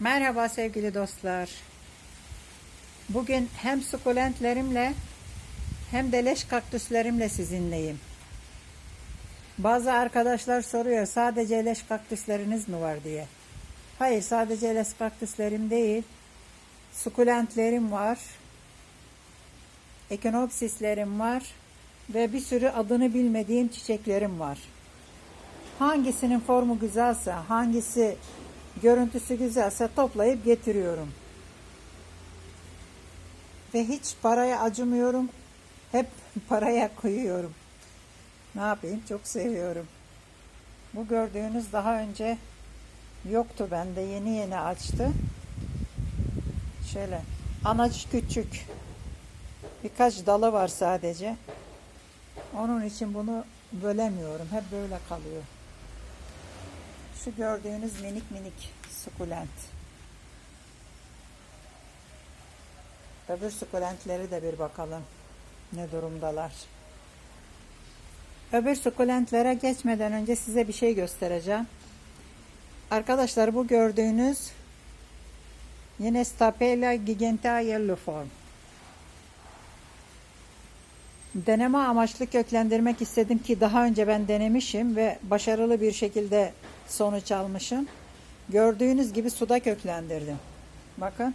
Merhaba sevgili dostlar. Bugün hem sukulentlerimle hem de leş kaktüslerimle sizinleyim. Bazı arkadaşlar soruyor sadece leş kaktüsleriniz mi var diye. Hayır sadece leş kaktüslerim değil. Sukulentlerim var. Ekinopsislerim var. Ve bir sürü adını bilmediğim çiçeklerim var. Hangisinin formu güzelse, hangisi görüntüsü güzelse toplayıp getiriyorum. Ve hiç paraya acımıyorum. Hep paraya koyuyorum. Ne yapayım? Çok seviyorum. Bu gördüğünüz daha önce yoktu bende. Yeni yeni açtı. Şöyle anacı küçük. Birkaç dalı var sadece. Onun için bunu bölemiyorum. Hep böyle kalıyor. Şu gördüğünüz minik minik sukulent. Öbür sukulentleri de bir bakalım. Ne durumdalar. Öbür sukulentlere geçmeden önce size bir şey göstereceğim. Arkadaşlar bu gördüğünüz yine Stapela gigantea yellow Deneme amaçlı köklendirmek istedim ki daha önce ben denemişim ve başarılı bir şekilde sonuç almışım. Gördüğünüz gibi suda köklendirdim. Bakın.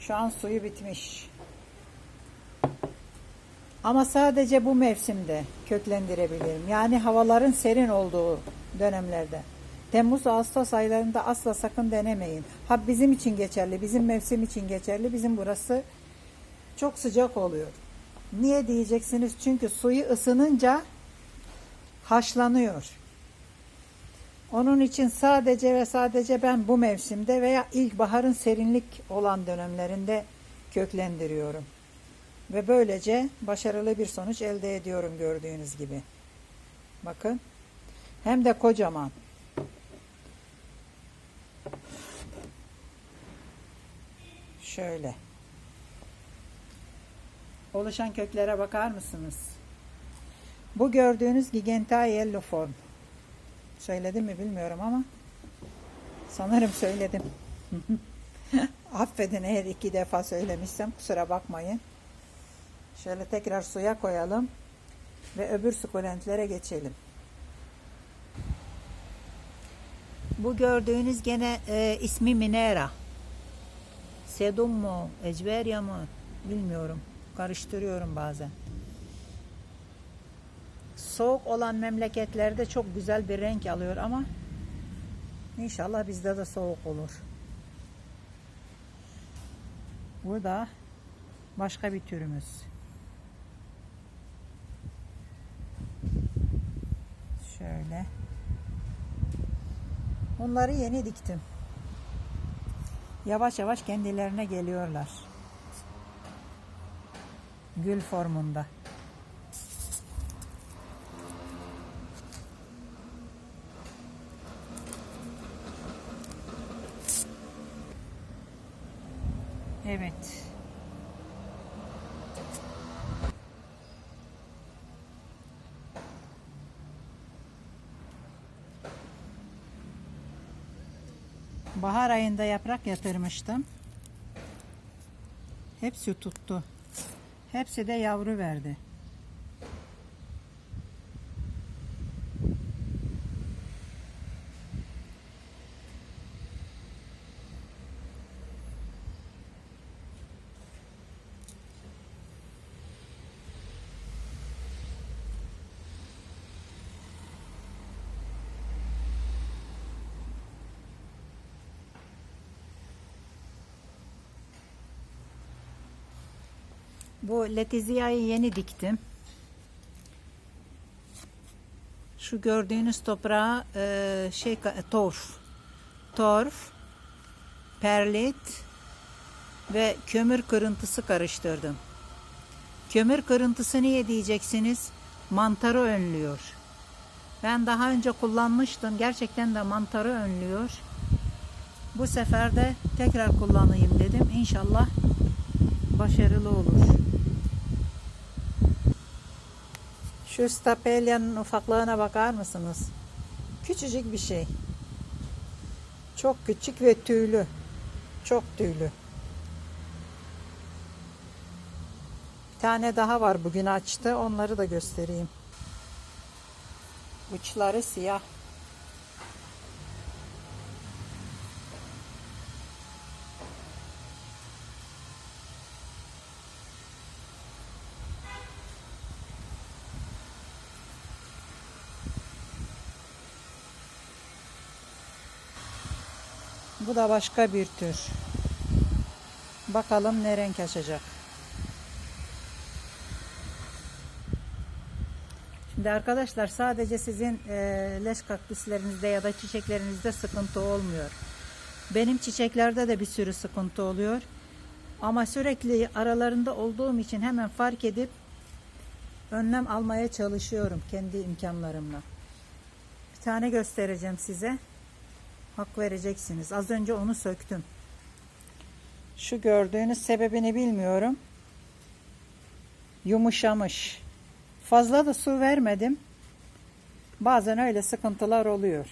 Şu an suyu bitmiş. Ama sadece bu mevsimde köklendirebilirim. Yani havaların serin olduğu dönemlerde. Temmuz Ağustos aylarında asla sakın denemeyin. Ha bizim için geçerli, bizim mevsim için geçerli. Bizim burası çok sıcak oluyor. Niye diyeceksiniz? Çünkü suyu ısınınca haşlanıyor. Onun için sadece ve sadece ben bu mevsimde veya ilkbaharın serinlik olan dönemlerinde köklendiriyorum. Ve böylece başarılı bir sonuç elde ediyorum gördüğünüz gibi. Bakın. Hem de kocaman. Şöyle. Oluşan köklere bakar mısınız? Bu gördüğünüz Gigantea yellow Söyledim mi bilmiyorum ama sanırım söyledim. Affedin eğer iki defa söylemişsem kusura bakmayın. Şöyle tekrar suya koyalım ve öbür sukulentlere geçelim. Bu gördüğünüz gene e, ismi Minera. Sedum mu, Ecveria mı bilmiyorum. Karıştırıyorum bazen. Soğuk olan memleketlerde çok güzel bir renk alıyor ama inşallah bizde de soğuk olur. Bu da başka bir türümüz. Şöyle. Onları yeni diktim. Yavaş yavaş kendilerine geliyorlar gül formunda. Evet. Bahar ayında yaprak yatırmıştım. Hepsi tuttu. Hepsi de yavru verdi. Bu letiziayı yeni diktim. Şu gördüğünüz toprağa e, şey torf, torf, perlit ve kömür kırıntısı karıştırdım. Kömür kırıntısı niye diyeceksiniz? Mantarı önlüyor. Ben daha önce kullanmıştım. Gerçekten de mantarı önlüyor. Bu sefer de tekrar kullanayım dedim. İnşallah başarılı olur. Şu stapelyanın ufaklığına bakar mısınız? Küçücük bir şey. Çok küçük ve tüylü. Çok tüylü. Bir tane daha var bugün açtı. Onları da göstereyim. Uçları siyah. Bu da başka bir tür. Bakalım ne renk açacak. Şimdi arkadaşlar sadece sizin e, leş kaktüslerinizde ya da çiçeklerinizde sıkıntı olmuyor. Benim çiçeklerde de bir sürü sıkıntı oluyor. Ama sürekli aralarında olduğum için hemen fark edip önlem almaya çalışıyorum kendi imkanlarımla. Bir tane göstereceğim size. Hak vereceksiniz. Az önce onu söktüm. Şu gördüğünüz sebebini bilmiyorum. Yumuşamış. Fazla da su vermedim. Bazen öyle sıkıntılar oluyor.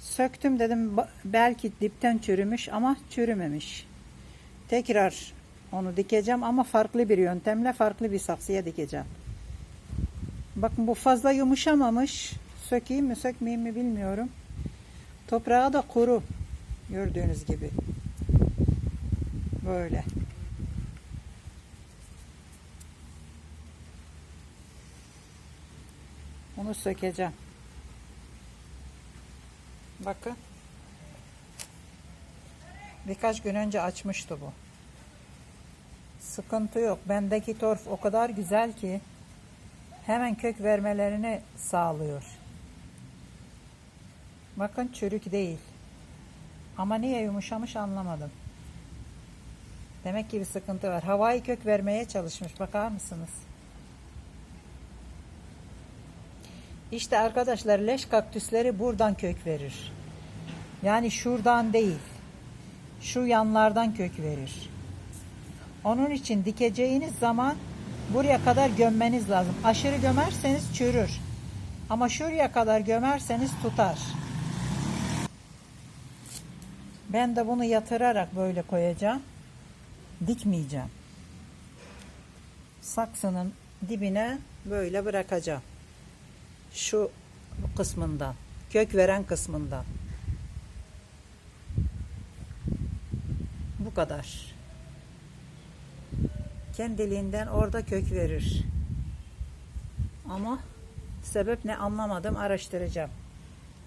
Söktüm dedim belki dipten çürümüş ama çürümemiş. Tekrar onu dikeceğim ama farklı bir yöntemle farklı bir saksıya dikeceğim. Bakın bu fazla yumuşamamış. Sökeyim mi sökmeyeyim mi bilmiyorum. Toprağı da kuru. Gördüğünüz gibi. Böyle. Onu sökeceğim. Bakın. Birkaç gün önce açmıştı bu. Sıkıntı yok. Bendeki torf o kadar güzel ki hemen kök vermelerini sağlıyor. Bakın çürük değil. Ama niye yumuşamış anlamadım. Demek ki bir sıkıntı var. Havai kök vermeye çalışmış. Bakar mısınız? İşte arkadaşlar leş kaktüsleri buradan kök verir. Yani şuradan değil. Şu yanlardan kök verir. Onun için dikeceğiniz zaman buraya kadar gömmeniz lazım. Aşırı gömerseniz çürür. Ama şuraya kadar gömerseniz tutar. Ben de bunu yatırarak böyle koyacağım. Dikmeyeceğim. Saksının dibine böyle bırakacağım. Şu kısmından. Kök veren kısmından. Bu kadar. Kendiliğinden orada kök verir. Ama sebep ne anlamadım araştıracağım.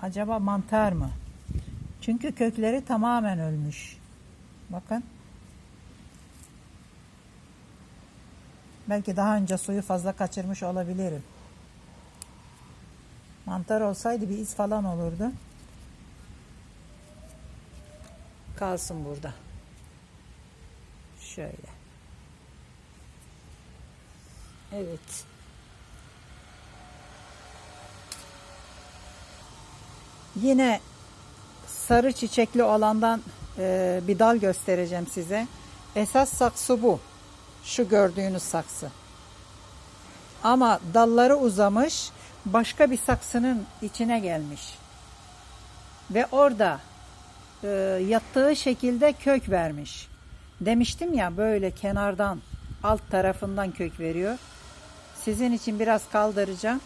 Acaba mantar mı? Çünkü kökleri tamamen ölmüş. Bakın. Belki daha önce suyu fazla kaçırmış olabilirim. Mantar olsaydı bir iz falan olurdu. Kalsın burada. Şöyle. Evet. Yine sarı çiçekli olandan e, bir dal göstereceğim size. Esas saksı bu. Şu gördüğünüz saksı. Ama dalları uzamış, başka bir saksının içine gelmiş. Ve orada e, yattığı şekilde kök vermiş. Demiştim ya böyle kenardan alt tarafından kök veriyor. Sizin için biraz kaldıracağım.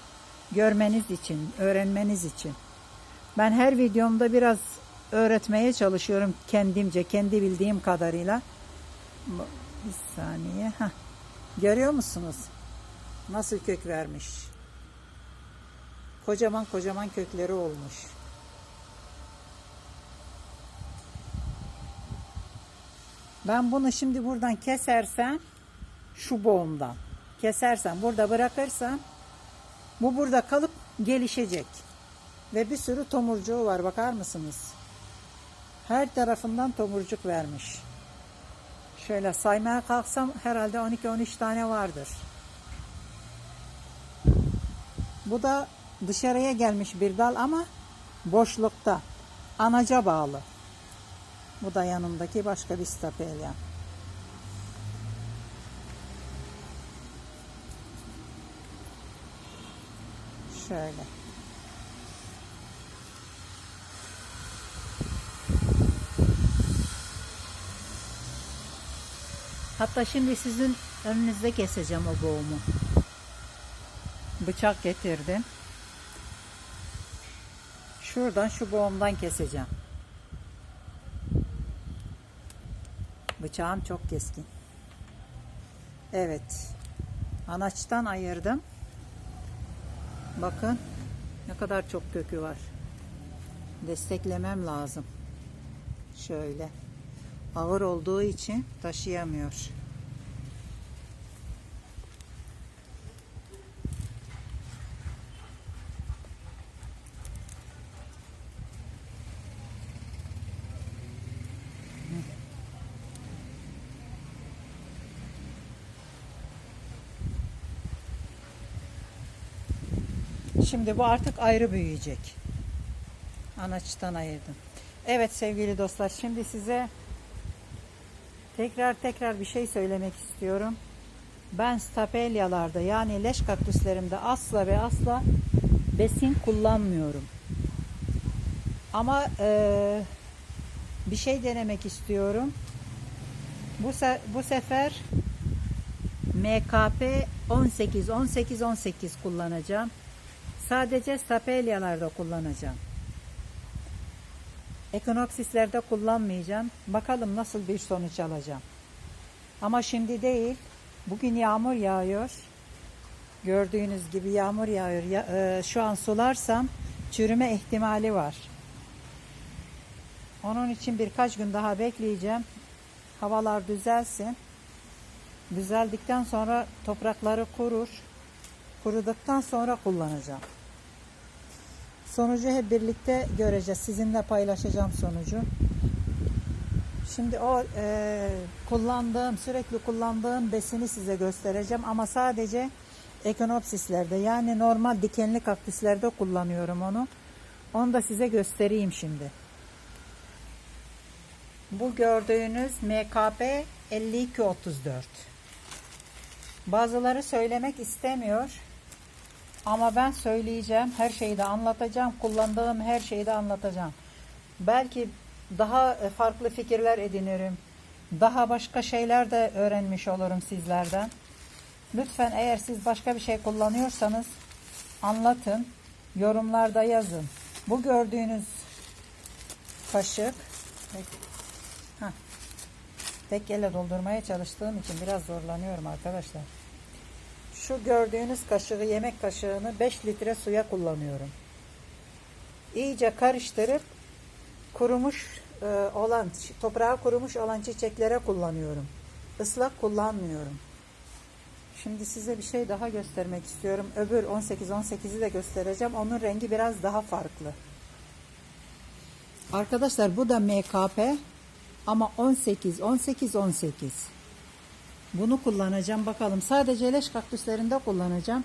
Görmeniz için, öğrenmeniz için. Ben her videomda biraz öğretmeye çalışıyorum kendimce, kendi bildiğim kadarıyla. Bir saniye. Heh. Görüyor musunuz? Nasıl kök vermiş? Kocaman kocaman kökleri olmuş. Ben bunu şimdi buradan kesersem şu boğumdan kesersem burada bırakırsam bu burada kalıp gelişecek. Ve bir sürü tomurcuğu var bakar mısınız? Her tarafından tomurcuk vermiş. Şöyle saymaya kalksam herhalde 12-13 tane vardır. Bu da dışarıya gelmiş bir dal ama boşlukta. Anaca bağlı. Bu da yanındaki başka bir stapelya. Şöyle. Hatta şimdi sizin önünüzde keseceğim o boğumu. Bıçak getirdim. Şuradan şu boğumdan keseceğim. Bıçağım çok keskin. Evet. Anaçtan ayırdım. Bakın ne kadar çok kökü var. Desteklemem lazım. Şöyle. Ağır olduğu için taşıyamıyor. Şimdi bu artık ayrı büyüyecek. Anaçtan ayırdım. Evet sevgili dostlar şimdi size tekrar tekrar bir şey söylemek istiyorum. Ben stapelyalarda yani leş kaktüslerimde asla ve asla besin kullanmıyorum. Ama eee, bir şey denemek istiyorum. Bu, se- bu sefer MKP 18 18 18 kullanacağım. Sadece stapelyalarda kullanacağım. Ekinoksislerde kullanmayacağım. Bakalım nasıl bir sonuç alacağım. Ama şimdi değil. Bugün yağmur yağıyor. Gördüğünüz gibi yağmur yağıyor. Ya- e, şu an sularsam çürüme ihtimali var. Onun için birkaç gün daha bekleyeceğim. Havalar düzelsin. Düzeldikten sonra toprakları kurur. Kuruduktan sonra kullanacağım. Sonucu hep birlikte göreceğiz. Sizinle paylaşacağım sonucu. Şimdi o e, kullandığım, sürekli kullandığım besini size göstereceğim ama sadece ekinopsislerde yani normal dikenli kaktüslerde kullanıyorum onu. Onu da size göstereyim şimdi. Bu gördüğünüz MKP 5234. Bazıları söylemek istemiyor. Ama ben söyleyeceğim, her şeyi de anlatacağım, kullandığım her şeyi de anlatacağım. Belki daha e, farklı fikirler edinirim. Daha başka şeyler de öğrenmiş olurum sizlerden. Lütfen eğer siz başka bir şey kullanıyorsanız anlatın, yorumlarda yazın. Bu gördüğünüz kaşık tek elle doldurmaya çalıştığım için biraz zorlanıyorum arkadaşlar. Şu gördüğünüz kaşığı, yemek kaşığını 5 litre suya kullanıyorum. İyice karıştırıp kurumuş e, olan, toprağa kurumuş olan çiçeklere kullanıyorum. Islak kullanmıyorum. Şimdi size bir şey daha göstermek istiyorum. Öbür 18-18'i de göstereceğim. Onun rengi biraz daha farklı. Arkadaşlar bu da MKP ama 18, 18, 18. Bunu kullanacağım bakalım. Sadece leş kaktüslerinde kullanacağım.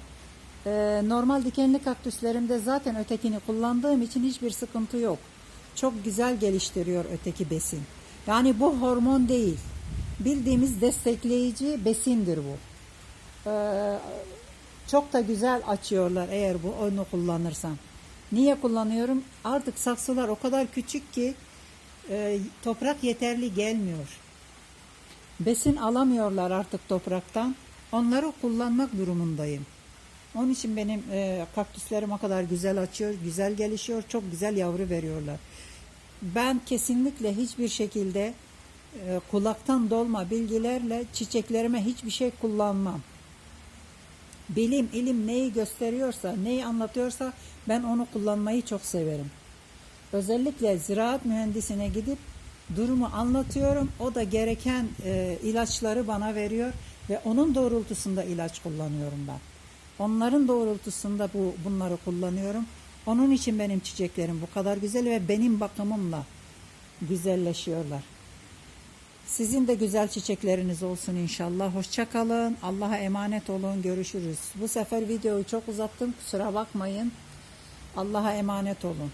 Ee, normal dikenli kaktüslerimde zaten ötekini kullandığım için hiçbir sıkıntı yok. Çok güzel geliştiriyor öteki besin. Yani bu hormon değil. Bildiğimiz destekleyici besindir bu. Ee, çok da güzel açıyorlar eğer bu onu kullanırsam. Niye kullanıyorum? Artık saksılar o kadar küçük ki e, toprak yeterli gelmiyor. Besin alamıyorlar artık topraktan. Onları kullanmak durumundayım. Onun için benim e, kaktüslerim o kadar güzel açıyor, güzel gelişiyor, çok güzel yavru veriyorlar. Ben kesinlikle hiçbir şekilde e, kulaktan dolma bilgilerle çiçeklerime hiçbir şey kullanmam. Bilim, ilim neyi gösteriyorsa, neyi anlatıyorsa ben onu kullanmayı çok severim. Özellikle ziraat mühendisine gidip durumu anlatıyorum. O da gereken e, ilaçları bana veriyor ve onun doğrultusunda ilaç kullanıyorum ben. Onların doğrultusunda bu bunları kullanıyorum. Onun için benim çiçeklerim bu kadar güzel ve benim bakımımla güzelleşiyorlar. Sizin de güzel çiçekleriniz olsun inşallah. Hoşça kalın. Allah'a emanet olun. Görüşürüz. Bu sefer videoyu çok uzattım. Kusura bakmayın. Allah'a emanet olun.